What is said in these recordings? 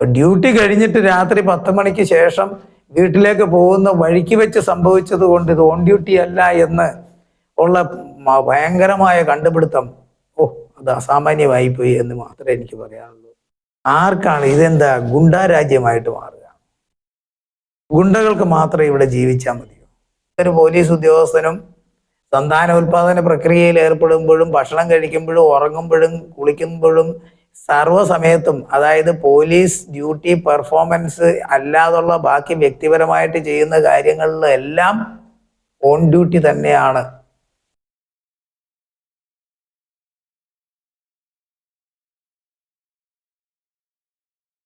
Duty കഴിഞ്ഞിട്ട് രാത്രി പത്ത് മണിക്ക് ശേഷം വീട്ടിലേക്ക് പോകുന്ന വഴിക്ക് വെച്ച് സംഭവിച്ചത് കൊണ്ട് ഇത് ഓൺ ഡ്യൂട്ടി അല്ല എന്ന് ഉള്ള ഭയങ്കരമായ കണ്ടുപിടുത്തം. ഓ അത് അസാമാന്യമായി പോയി എന്ന് മാത്രമേ എനിക്ക് പറയാനുള്ളൂ. ആർക്കാണ് ഇതെന്താ ഗുണ്ടാ രാജ്യമായിട്ട് മാറുക? ഗുണ്ടകൾക്ക് മാത്രമേ ഇവിടെ ജീവിച്ചാൽ മതിയോ? ഒരു പോലീസ് ഉദ്യോഗസ്ഥനും സന്താന സന്താനോൽപാദന പ്രക്രിയയിൽ ഏർപ്പെടുമ്പോഴും ഭക്ഷണം കഴിക്കുമ്പോഴും ഉറങ്ങുമ്പോഴും കുളിക്കുമ്പോഴും സർവസമയത്തും അതായത് പോലീസ് ഡ്യൂട്ടി പെർഫോമൻസ് അല്ലാതുള്ള ബാക്കി വ്യക്തിപരമായിട്ട് ചെയ്യുന്ന കാര്യങ്ങളിലെല്ലാം ഓൺ ഡ്യൂട്ടി തന്നെയാണ്.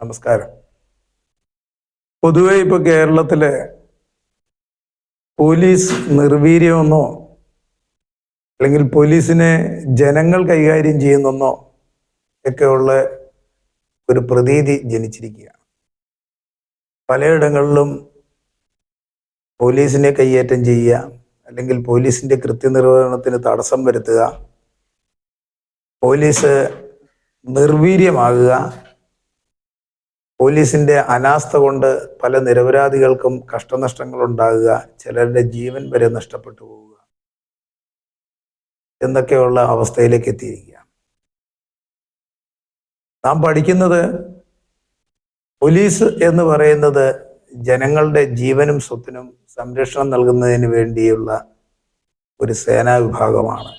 നമസ്കാരം. പൊതുവെ ഇപ്പൊ കേരളത്തിലെ പോലീസ് നിർവീര്യമെന്നോ അല്ലെങ്കിൽ പോലീസിനെ ജനങ്ങൾ കൈകാര്യം ചെയ്യുന്നെന്നോ ഒക്കെയുള്ള ഒരു പ്രതീതി ജനിച്ചിരിക്കുകയാണ്. പലയിടങ്ങളിലും പോലീസിനെ കൈയേറ്റം ചെയ്യുക അല്ലെങ്കിൽ പോലീസിന്റെ കൃത്യനിർവഹണത്തിന് തടസ്സം വരുത്തുക പോലീസ് നിർവീര്യമാകുക പോലീസിന്റെ അനാസ്ഥ കൊണ്ട് പല നിരപരാധികൾക്കും കഷ്ടനഷ്ടങ്ങൾ ഉണ്ടാകുക ചിലരുടെ ജീവൻ വരെ നഷ്ടപ്പെട്ടു പോവുക എന്നൊക്കെയുള്ള അവസ്ഥയിലേക്ക് എത്തിയിരിക്കുക നാം പഠിക്കുന്നത് പോലീസ് എന്ന് പറയുന്നത് ജനങ്ങളുടെ ജീവനും സ്വത്തിനും സംരക്ഷണം നൽകുന്നതിന് വേണ്ടിയുള്ള ഒരു സേനാ വിഭാഗമാണ്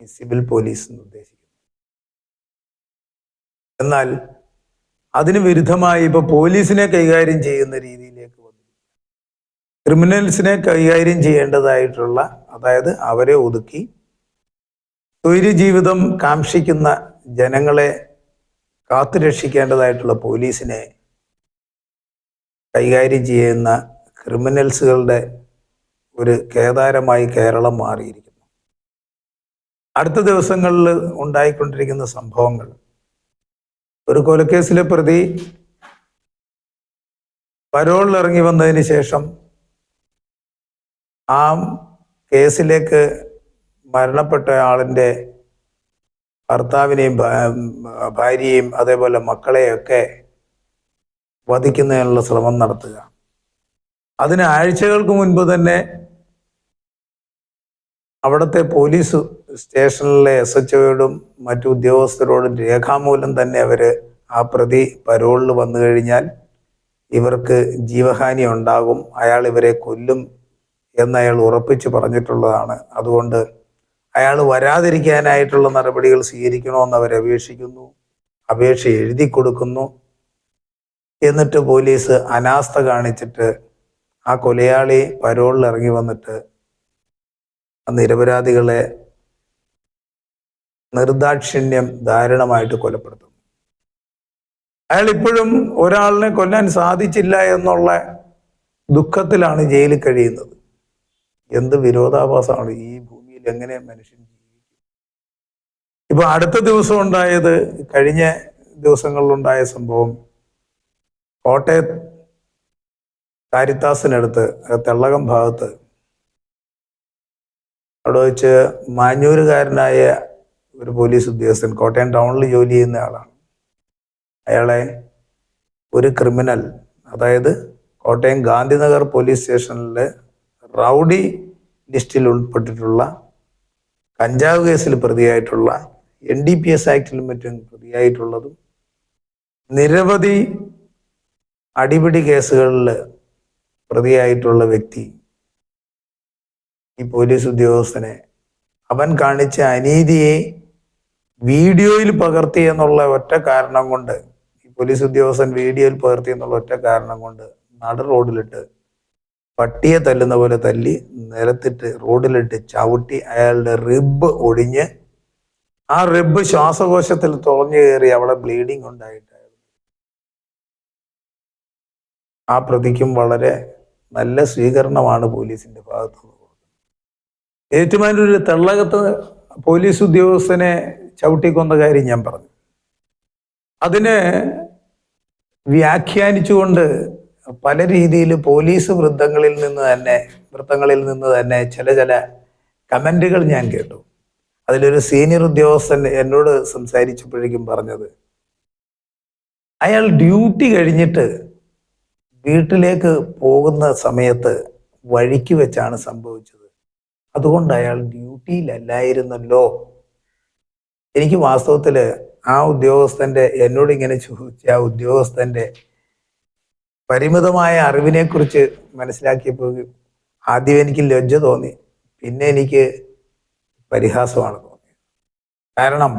ഈ സിവിൽ പോലീസ് എന്ന് ഉദ്ദേശിക്കുന്നത്. എന്നാൽ അതിന് വിരുദ്ധമായി ഇപ്പൊ പോലീസിനെ കൈകാര്യം ചെയ്യുന്ന രീതിയിലേക്ക് വന്നു ക്രിമിനൽസിനെ കൈകാര്യം ചെയ്യേണ്ടതായിട്ടുള്ള അതായത് അവരെ ഒതുക്കി ജീവിതം കാക്ഷിക്കുന്ന ജനങ്ങളെ കാത്തുരക്ഷിക്കേണ്ടതായിട്ടുള്ള പോലീസിനെ കൈകാര്യം ചെയ്യുന്ന ക്രിമിനൽസുകളുടെ ഒരു കേദാരമായി കേരളം മാറിയിരിക്കുന്നു. അടുത്ത ദിവസങ്ങളിൽ ഉണ്ടായിക്കൊണ്ടിരിക്കുന്ന സംഭവങ്ങൾ. ഒരു കൊലക്കേസിലെ പ്രതി പരോളിൽ ഇറങ്ങി വന്നതിന് ശേഷം ആ കേസിലേക്ക് മരണപ്പെട്ട ആളിന്റെ ഭർത്താവിനെയും ഭാര്യയെയും അതേപോലെ മക്കളെയൊക്കെ വധിക്കുന്നതിനുള്ള ശ്രമം നടത്തുക. അതിന് ആഴ്ചകൾക്ക് മുൻപ് തന്നെ അവിടുത്തെ പോലീസ് സ്റ്റേഷനിലെ എസ് എച്ച് ഒയോടും മറ്റു ഉദ്യോഗസ്ഥരോടും രേഖാമൂലം തന്നെ അവർ ആ പ്രതി പരോളിൽ വന്നു കഴിഞ്ഞാൽ ഇവർക്ക് ജീവഹാനി ഉണ്ടാകും. അയാൾ ഇവരെ കൊല്ലും എന്ന് അയാൾ ഉറപ്പിച്ച് പറഞ്ഞിട്ടുള്ളതാണ്. അതുകൊണ്ട് അയാൾ വരാതിരിക്കാനായിട്ടുള്ള നടപടികൾ സ്വീകരിക്കണമെന്ന് അവർ അപേക്ഷിക്കുന്നു അപേക്ഷ എഴുതി കൊടുക്കുന്നു. എന്നിട്ട് പോലീസ് അനാസ്ഥ കാണിച്ചിട്ട് ആ കൊലയാളി പരോളിൽ ഇറങ്ങി വന്നിട്ട് ആ നിരപരാധികളെ നിർദാക്ഷിണ്യം ദാരുണമായിട്ട് കൊലപ്പെടുത്തുന്നു. അയാൾ ഇപ്പോഴും ഒരാളിനെ കൊല്ലാൻ സാധിച്ചില്ല എന്നുള്ള ദുഃഖത്തിലാണ് ജയിലിൽ കഴിയുന്നത്. എന്ത് വിരോധാഭാസമാണ് ഈ എങ്ങനെ മനുഷ്യൻ ജീവിക്കും? ഇപ്പൊ അടുത്ത ദിവസം ഉണ്ടായത് കഴിഞ്ഞ ദിവസങ്ങളിലുണ്ടായ സംഭവം കോട്ടയത്ത് കാരിത്താസിനടുത്ത് തെള്ളകം ഭാഗത്ത് അവിടെ വെച്ച് മാഞ്ഞൂരുകാരനായ ഒരു പോലീസ് ഉദ്യോഗസ്ഥൻ കോട്ടയം ടൗണിൽ ജോലി ചെയ്യുന്ന ആളാണ്. അയാളെ ഒരു ക്രിമിനൽ അതായത് കോട്ടയം ഗാന്ധിനഗർ പോലീസ് സ്റ്റേഷനിലെ റൗഡി ലിസ്റ്റിൽ ഉൾപ്പെട്ടിട്ടുള്ള കഞ്ചാവ് കേസിൽ പ്രതിയായിട്ടുള്ള എൻ ഡി പി എസ് ആക്ടിലും മറ്റും പ്രതിയായിട്ടുള്ളതും നിരവധി അടിപിടി കേസുകളിൽ പ്രതിയായിട്ടുള്ള വ്യക്തി ഈ പോലീസ് ഉദ്യോഗസ്ഥനെ അവൻ കാണിച്ച അനീതിയെ വീഡിയോയിൽ പകർത്തി എന്നുള്ള ഒറ്റ കാരണം കൊണ്ട് ഈ പോലീസ് ഉദ്യോഗസ്ഥൻ വീഡിയോയിൽ പകർത്തി എന്നുള്ള ഒറ്റ കാരണം കൊണ്ട് നട റോഡിലിട്ട് പട്ടിയെ തല്ലുന്ന പോലെ തല്ലി നിലത്തിട്ട് റോഡിലിട്ട് ചവിട്ടി അയാളുടെ റിബ് ഒടിഞ്ഞ് ആ റിബ് ശ്വാസകോശത്തിൽ തുളഞ്ഞു കയറി അവിടെ ബ്ലീഡിങ് ഉണ്ടായിട്ട് ആ പ്രതിക്കും വളരെ നല്ല സ്വീകരണമാണ് പോലീസിന്റെ ഭാഗത്തു നിന്ന് കൊടുക്കുന്നത്. തെള്ളകത്ത് പോലീസ് ഉദ്യോഗസ്ഥനെ ചവിട്ടിക്കൊന്ന കാര്യം ഞാൻ പറഞ്ഞു. അതിനെ വ്യാഖ്യാനിച്ചുകൊണ്ട് പല രീതിയിൽ പോലീസ് വൃത്തങ്ങളിൽ നിന്ന് തന്നെ വൃത്തങ്ങളിൽ നിന്ന് തന്നെ ചില ചില കമന്റുകൾ ഞാൻ കേട്ടു. അതിലൊരു സീനിയർ ഉദ്യോഗസ്ഥൻ എന്നോട് സംസാരിച്ചപ്പോഴേക്കും പറഞ്ഞത് അയാൾ ഡ്യൂട്ടി കഴിഞ്ഞിട്ട് വീട്ടിലേക്ക് പോകുന്ന സമയത്ത് വഴിക്ക് വെച്ചാണ് സംഭവിച്ചത്. അതുകൊണ്ട് അയാൾ ഡ്യൂട്ടിയിലല്ലായിരുന്നല്ലോ. എനിക്ക് വാസ്തവത്തിൽ ആ ഉദ്യോഗസ്ഥന്റെ എന്നോട് ഇങ്ങനെ ചോദിച്ച ആ ഉദ്യോഗസ്ഥന്റെ പരിമിതമായ അറിവിനെ കുറിച്ച് മനസ്സിലാക്കിയപ്പോൾ ആദ്യം എനിക്ക് ലജ്ജ തോന്നി. പിന്നെ എനിക്ക് പരിഹാസമാണ് തോന്നിയത്. കാരണം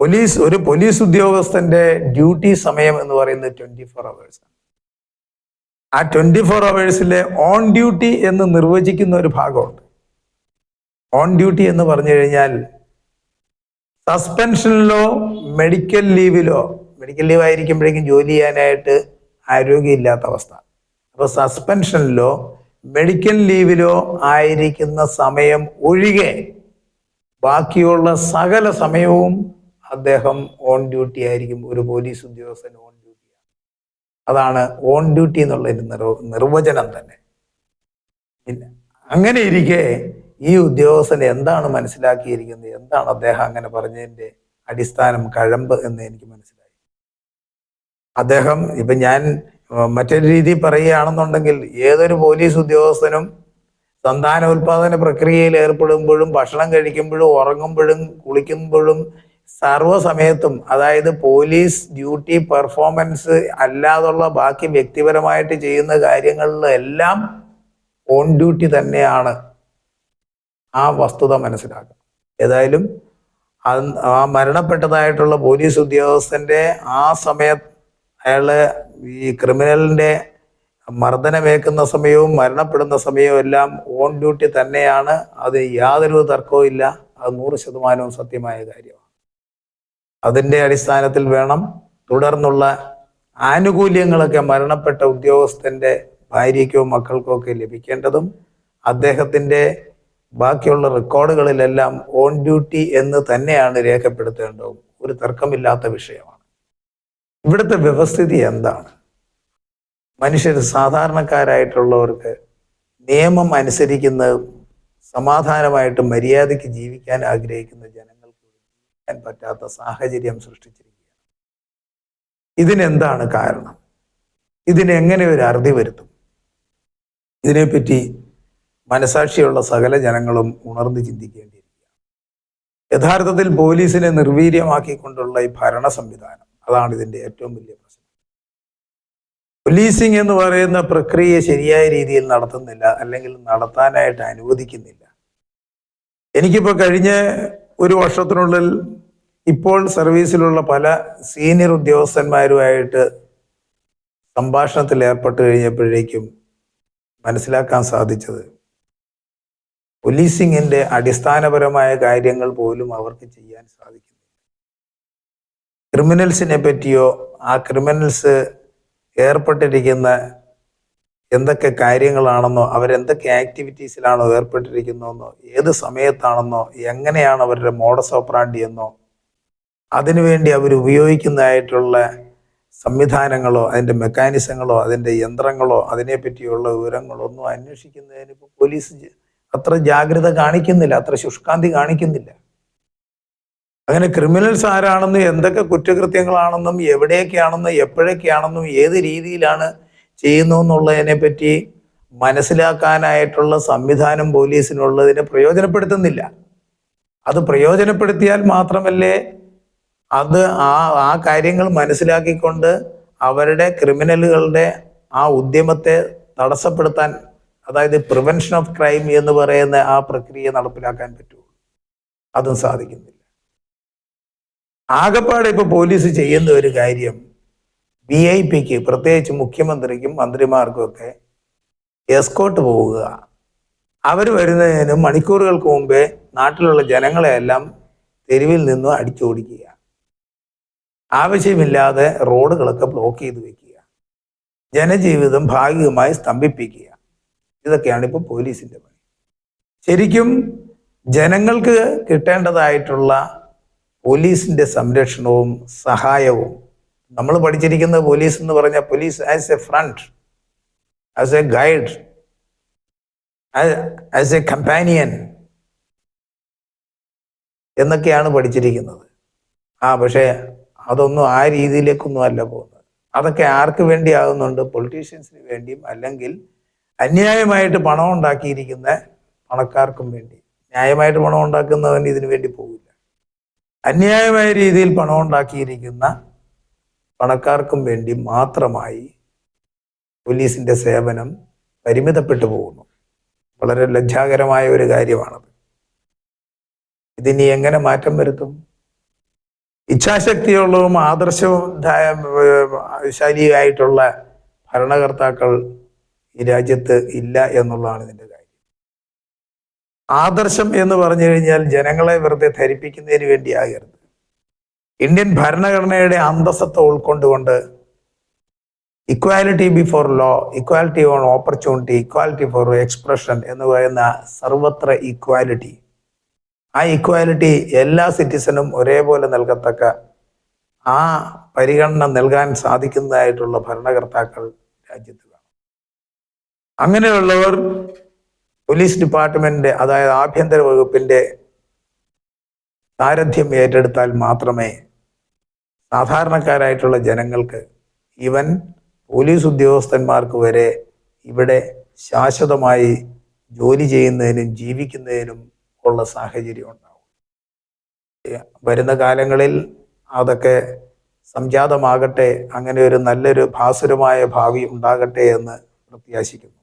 പോലീസ് ഒരു പോലീസ് ഉദ്യോഗസ്ഥന്റെ ഡ്യൂട്ടി സമയം എന്ന് പറയുന്നത് ട്വന്റി ഫോർ അവേഴ്സ് ആ ട്വന്റി ഫോർ അവേഴ്സിലെ ഓൺ ഡ്യൂട്ടി എന്ന് നിർവചിക്കുന്ന ഒരു ഭാഗമുണ്ട്. ഓൺ ഡ്യൂട്ടി എന്ന് പറഞ്ഞു കഴിഞ്ഞാൽ സസ്പെൻഷനിലോ മെഡിക്കൽ ലീവിലോ മെഡിക്കൽ ലീവ് ആയിരിക്കുമ്പോഴേക്കും ജോലി ചെയ്യാനായിട്ട് ആരോഗ്യമില്ലാത്ത അവസ്ഥ. അപ്പോൾ സസ്പെൻഷനിലോ മെഡിക്കൽ ലീവിലോ ആയിരിക്കുന്ന സമയം ഒഴികെ ബാക്കിയുള്ള സകല സമയവും അദ്ദേഹം ഓൺ ഡ്യൂട്ടി ആയിരിക്കും. ഒരു പോലീസ് ഉദ്യോഗസ്ഥൻ ഓൺ ഡ്യൂട്ടി അതാണ് ഓൺ ഡ്യൂട്ടി എന്നുള്ളതിന്റെ നിർവ നിർവചനം തന്നെ. അങ്ങനെ ഇരിക്കെ ഈ ഉദ്യോഗസ്ഥൻ എന്താണ് മനസ്സിലാക്കിയിരിക്കുന്നത്? എന്താണ് അദ്ദേഹം അങ്ങനെ പറഞ്ഞതിന്റെ അടിസ്ഥാനം കഴമ്പ് എന്ന് എനിക്ക് മനസ്സിലായി. അദ്ദേഹം ഇപ്പൊ ഞാൻ മറ്റൊരു രീതിയിൽ പറയുകയാണെന്നുണ്ടെങ്കിൽ ഏതൊരു പോലീസ് ഉദ്യോഗസ്ഥനും സന്താന ഉൽപാദന പ്രക്രിയയിൽ ഏർപ്പെടുമ്പോഴും ഭക്ഷണം കഴിക്കുമ്പോഴും ഉറങ്ങുമ്പോഴും കുളിക്കുമ്പോഴും സർവസമയത്തും അതായത് പോലീസ് ഡ്യൂട്ടി പെർഫോമൻസ് അല്ലാതുള്ള ബാക്കി വ്യക്തിപരമായിട്ട് ചെയ്യുന്ന കാര്യങ്ങളിലെല്ലാം ഓൺ ഡ്യൂട്ടി തന്നെയാണ് ആ വസ്തുത മനസ്സിലാക്കുക. ഏതായാലും ആ മരണപ്പെട്ടതായിട്ടുള്ള പോലീസ് ഉദ്യോഗസ്ഥന്റെ ആ സമയത്ത് അയാൾ ഈ ക്രിമിനലിന്റെ മർദ്ദനമേക്കുന്ന സമയവും മരണപ്പെടുന്ന സമയവും എല്ലാം ഓൺ ഡ്യൂട്ടി തന്നെയാണ്. അത് യാതൊരു തർക്കവും ഇല്ല. അത് നൂറ് ശതമാനവും സത്യമായ കാര്യമാണ്. അതിന്റെ അടിസ്ഥാനത്തിൽ വേണം തുടർന്നുള്ള ആനുകൂല്യങ്ങളൊക്കെ മരണപ്പെട്ട ഉദ്യോഗസ്ഥന്റെ ഭാര്യയ്ക്കോ മക്കൾക്കോ ഒക്കെ ലഭിക്കേണ്ടതും അദ്ദേഹത്തിന്റെ ബാക്കിയുള്ള റെക്കോർഡുകളിലെല്ലാം ഓൺ ഡ്യൂട്ടി എന്ന് തന്നെയാണ് രേഖപ്പെടുത്തേണ്ടതും. ഒരു തർക്കമില്ലാത്ത വിഷയമാണ്. ഇവിടുത്തെ വ്യവസ്ഥിതി എന്താണ്? മനുഷ്യർ സാധാരണക്കാരായിട്ടുള്ളവർക്ക് നിയമം അനുസരിക്കുന്ന സമാധാനമായിട്ട് മര്യാദയ്ക്ക് ജീവിക്കാൻ ആഗ്രഹിക്കുന്ന ജനങ്ങൾക്ക് ജീവിക്കാൻ പറ്റാത്ത സാഹചര്യം സൃഷ്ടിച്ചിരിക്കുകയാണ്. ഇതിനെന്താണ് കാരണം? ഇതിനെങ്ങനെ ഒരു അറുതി വരുത്തും? ഇതിനെപ്പറ്റി മനസാക്ഷിയുള്ള സകല ജനങ്ങളും ഉണർന്ന് ചിന്തിക്കേണ്ടിയിരിക്കുകയാണ്. യഥാർത്ഥത്തിൽ പോലീസിനെ നിർവീര്യമാക്കിക്കൊണ്ടുള്ള ഈ ഭരണ സംവിധാനം അതാണ് ഇതിന്റെ ഏറ്റവും വലിയ പ്രശ്നം. പോലീസിംഗ് എന്ന് പറയുന്ന പ്രക്രിയ ശരിയായ രീതിയിൽ നടത്തുന്നില്ല അല്ലെങ്കിൽ നടത്താനായിട്ട് അനുവദിക്കുന്നില്ല. എനിക്കിപ്പോൾ കഴിഞ്ഞ ഒരു വർഷത്തിനുള്ളിൽ ഇപ്പോൾ സർവീസിലുള്ള പല സീനിയർ ഉദ്യോഗസ്ഥന്മാരുമായിട്ട് സംഭാഷണത്തിൽ ഏർപ്പെട്ട് കഴിഞ്ഞപ്പോഴേക്കും മനസ്സിലാക്കാൻ സാധിച്ചത് പോലീസിങ്ങിന്റെ അടിസ്ഥാനപരമായ കാര്യങ്ങൾ പോലും അവർക്ക് ചെയ്യാൻ സാധിക്കുന്നില്ല. ക്രിമിനൽസിനെ പറ്റിയോ ആ ക്രിമിനൽസ് ഏർപ്പെട്ടിരിക്കുന്ന എന്തൊക്കെ കാര്യങ്ങളാണെന്നോ അവരെന്തൊക്കെ ആക്ടിവിറ്റീസിലാണോ ഏർപ്പെട്ടിരിക്കുന്നതെന്നോ ഏത് സമയത്താണെന്നോ എങ്ങനെയാണ് അവരുടെ മോഡസ് ഓപ്പറാണ്ടി എന്നോ അതിനുവേണ്ടി അവർ ഉപയോഗിക്കുന്നതായിട്ടുള്ള സംവിധാനങ്ങളോ അതിന്റെ മെക്കാനിസങ്ങളോ അതിന്റെ യന്ത്രങ്ങളോ അതിനെപ്പറ്റിയുള്ള വിവരങ്ങളോ ഒന്നും അന്വേഷിക്കുന്നതിന് ഇപ്പോൾ പോലീസ് അത്ര ജാഗ്രത കാണിക്കുന്നില്ല അത്ര ശുഷ്കാന്തി കാണിക്കുന്നില്ല. അങ്ങനെ ക്രിമിനൽസ് ആരാണെന്നും എന്തൊക്കെ കുറ്റകൃത്യങ്ങളാണെന്നും എവിടെയൊക്കെയാണെന്നും എപ്പോഴൊക്കെയാണെന്നും ഏത് രീതിയിലാണ് ചെയ്യുന്നു എന്നുള്ളതിനെ പറ്റി മനസ്സിലാക്കാനായിട്ടുള്ള സംവിധാനം പോലീസിനുള്ളതിനെ പ്രയോജനപ്പെടുത്തുന്നില്ല. അത് പ്രയോജനപ്പെടുത്തിയാൽ മാത്രമല്ലേ അത് ആ ആ കാര്യങ്ങൾ മനസ്സിലാക്കിക്കൊണ്ട് അവരുടെ ക്രിമിനലുകളുടെ ആ ഉദ്യമത്തെ തടസ്സപ്പെടുത്താൻ അതായത് പ്രിവെൻഷൻ ഓഫ് ക്രൈം എന്ന് പറയുന്ന ആ പ്രക്രിയ നടപ്പിലാക്കാൻ പറ്റുള്ളൂ അതും സാധിക്കുന്നില്ല. ആകപ്പാടെ ഇപ്പൊ പോലീസ് ചെയ്യുന്ന ഒരു കാര്യം വി ഐ പിക്ക് പ്രത്യേകിച്ച് മുഖ്യമന്ത്രിക്കും മന്ത്രിമാർക്കും ഒക്കെ എസ്കോട്ട് പോവുക. അവർ വരുന്നതിന് മണിക്കൂറുകൾക്ക് മുമ്പേ നാട്ടിലുള്ള ജനങ്ങളെയെല്ലാം തെരുവിൽ നിന്നും അടിച്ചോടിക്കുക. ആവശ്യമില്ലാതെ റോഡുകളൊക്കെ ബ്ലോക്ക് ചെയ്ത് വെക്കുക. ജനജീവിതം ഭാഗികമായി സ്തംഭിപ്പിക്കുക. ഇതൊക്കെയാണ് ഇപ്പോൾ പോലീസിന്റെ പണി. ശരിക്കും ജനങ്ങൾക്ക് കിട്ടേണ്ടതായിട്ടുള്ള പോലീസിന്റെ സംരക്ഷണവും സഹായവും. നമ്മൾ പഠിച്ചിരിക്കുന്ന പോലീസ് എന്ന് പറഞ്ഞാൽ police as a friend as a guide as a companion എന്നൊക്കെയാണ് പഠിച്ചിരിക്കുന്നത്. ആ പക്ഷേ അതൊന്നും ആ രീതിയിലേക്കൊന്നും അല്ല പോകുന്നത്. അതൊക്കെ ആർക്ക് വേണ്ടി ആകുന്നുണ്ട് പൊളിറ്റീഷ്യൻസിന് വേണ്ടിയും അല്ലെങ്കിൽ അന്യായമായിട്ട് പണം ഉണ്ടാക്കിയിരിക്കുന്ന പണക്കാർക്കും വേണ്ടി. ന്യായമായിട്ട് പണം ഉണ്ടാക്കുന്നവൻ ഇതിനു വേണ്ടി പോകില്ല അന്യായമായ രീതിയിൽ പണം ഉണ്ടാക്കിയിരിക്കുന്ന പണക്കാർക്കും വേണ്ടി മാത്രമായി പോലീസിന്റെ സേവനം പരിമിതപ്പെട്ടു പോകുന്നു. വളരെ ലജ്ജാകരമായ ഒരു കാര്യമാണത്. ഇതിനി എങ്ങനെ മാറ്റം വരുത്തും? ഇച്ഛാശക്തിയുള്ളതും ആദർശവും ധാ- ശാലിയായിട്ടുള്ള ഭരണകർത്താക്കൾ ഈ രാജ്യത്ത് ഇല്ല എന്നുള്ളതാണ് ഇതിന്റെ കാര്യം. ആദർശം എന്ന് പറഞ്ഞു കഴിഞ്ഞാൽ ജനങ്ങളെ വെറുതെ ധരിപ്പിക്കുന്നതിന് വേണ്ടി ആകരുത് ഇന്ത്യൻ ഭരണഘടനയുടെ അന്തസ്സത്തെ ഉൾക്കൊണ്ടുകൊണ്ട് equality before law equality on opportunity equality for expression എന്ന് പറയുന്ന സർവത്ര ഇക്വാലിറ്റി ആ ഇക്വാലിറ്റി എല്ലാ സിറ്റിസനും ഒരേപോലെ നൽകത്തക്ക ആ പരിഗണന നൽകാൻ സാധിക്കുന്നതായിട്ടുള്ള ഭരണകർത്താക്കൾ രാജ്യത്ത് വേണം. അങ്ങനെയുള്ളവർ പോലീസ് ഡിപ്പാർട്ട്മെന്റ് അതായത് ആഭ്യന്തര വകുപ്പിന്റെ സാരഥ്യം ഏറ്റെടുത്താൽ മാത്രമേ സാധാരണക്കാരായിട്ടുള്ള ജനങ്ങൾക്ക് ഇവൻ പോലീസ് ഉദ്യോഗസ്ഥന്മാർക്ക് വരെ ഇവിടെ ശാശ്വതമായി ജോലി ചെയ്യുന്നതിനും ജീവിക്കുന്നതിനും ഉള്ള സാഹചര്യം ഉണ്ടാവും. വരുന്ന കാലങ്ങളിൽ അതൊക്കെ സംജാതമാകട്ടെ അങ്ങനെ ഒരു നല്ലൊരു ഭാസുരമായ ഭാവി ഉണ്ടാകട്ടെ എന്ന് പ്രത്യാശിക്കുന്നു.